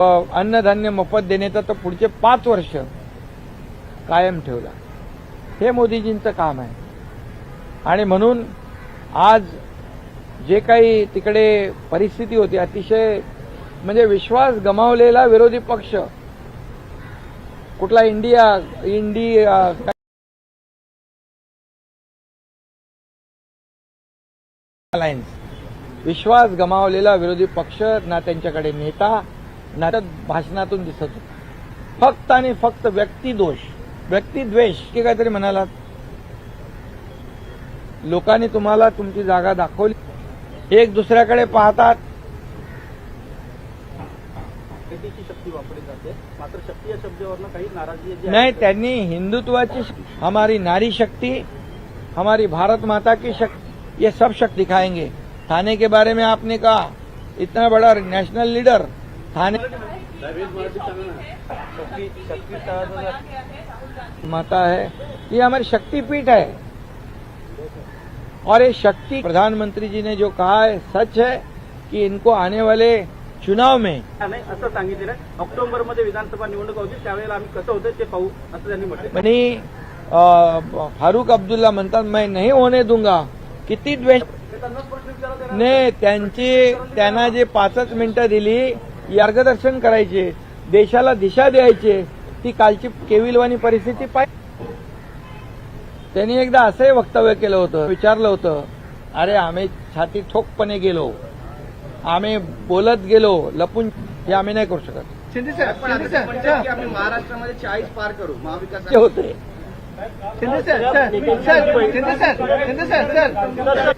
अन्नधान्य मोफत देण्याचा तर पुढचे पाच वर्ष कायम ठेवला. हे मोदीजींचं काम आहे. आणि म्हणून आज जे काही तिकडे परिस्थिती होती अतिशय म्हणजे विश्वास गमावलेला विरोधी पक्ष कुठला इंडिया इंडिया अलायन्स विश्वास गमावलेला विरोधी पक्ष ना त्यांच्याकडे नेता ना त्या भाषणातून दिसत होता. फक्त आणि फक्त व्यक्तिदोष व्यक्तिद्वेष की काहीतरी म्हणालात? लोकांनी तुम्हाला तुमची जागा दाखवली. एक दुसऱ्याकडे पाहतात. शेतीची शक्ती वापरली जाते. मात्र शक्ती या शब्दावरनं काही नाराजी जी आहे. नहीं त्यांनी हिंदुत्वाची हमारी नारी शक्ति हमारी भारत माता की शक्ति ये सब शक्ति दिखाएंगे थाने के बारे में आपने कहा. इतना बड़ा नेशनल लीडर तळागाळात माता है। ये हमारी शक्तिपीठ है। और ये शक्ति प्रधानमंत्री जी ने जो कहा है सच है कि इनको आने वाले चुनाव में असं सांगितलेलं आहे. ऑक्टोबरमध्ये विधानसभा निवडणूक होती त्यावेळेला आम्ही कसं होतं ते पाहू असं त्यांनी म्हटलं फारुख अब्दुल्ला म्हणतात मैं नहीं होने दूंगा. किती द्वेष नाही त्यांची त्यांना जे पाचच मिनिटं दिली मार्गदर्शन करायचे देशाला दिशा द्यायचे ती कालची केविलवाणी परिस्थिती पाहिजे त्यांनी एकदा असंही वक्तव्य केलं होतं विचारलं होतं अरे आम्ही छाती ठोकपणे गेलो. आम्ही बोलत गेलो. लपून हे आम्ही नाही करू शकत. शिंदे महाराष्ट्रामध्ये चाळीस पार करू महाविकास होते. Shinde sir sir sir Shinde sir. Shinde sir sir.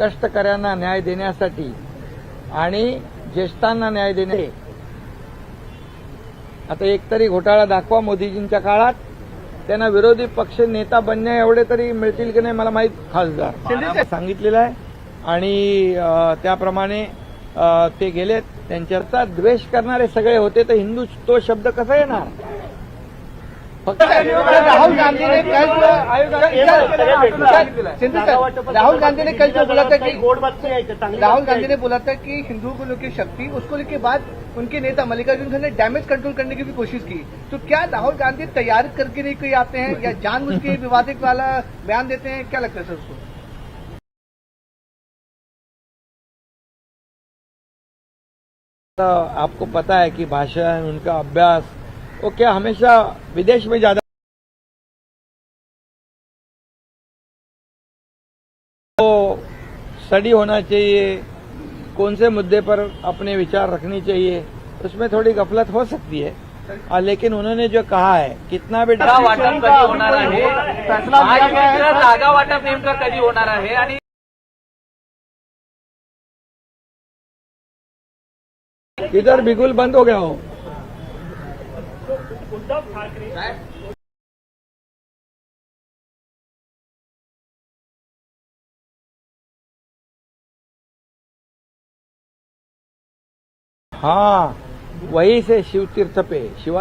कष्टकऱ्यांना न्याय देण्यासाठी आणि ज्येष्ठांना न्याय देणे. आता एकतरी घोटाळा दाखवा मोदीजींच्या काळात. त्यांना विरोधी पक्ष नेता बनण्या एवढे तरी मिळतील की नाही मला माहीत खासदार. सांगितलेलं आहे. आणि त्याप्रमाणे ते गेलेत. त्यांच्याचा द्वेष करणारे सगळे होते तर हिंदू तो शब्द कसा येणार? फक्त राहुल गांधी ने कल जो सर, सर राहुल गांधी ने कल जो बोला था कि राहुल गांधी ने बोला था कि हिंदुओं को लेकर शक्ति उसको लेके बाद उनके नेता मल्लिकार्जुन खड़गे ने डैमेज कंट्रोल करने की भी कोशिश की। तो क्या राहुल गांधी तैयार करके नहीं कोई आते हैं या जानबूझ के विवादित वाला बयान देते हैं? क्या लगता है सर उसको? तो आपको पता है कि भाषण उनका अभ्यास वो क्या हमेशा विदेश में ज़्यादा तो स्टडी होना चाहिए कौन से मुद्दे पर अपने विचार रखनी चाहिए उसमें थोड़ी गफलत हो सकती है। आ, लेकिन उन्होंने जो कहा है कितना भी वाटप कधी होणार आहे जागा वाटप नेमकं कधी होणार आहे आणि इधर बिगुल बंद हो गया हो। हाँ वही से शिव तीर्थ पे शिवा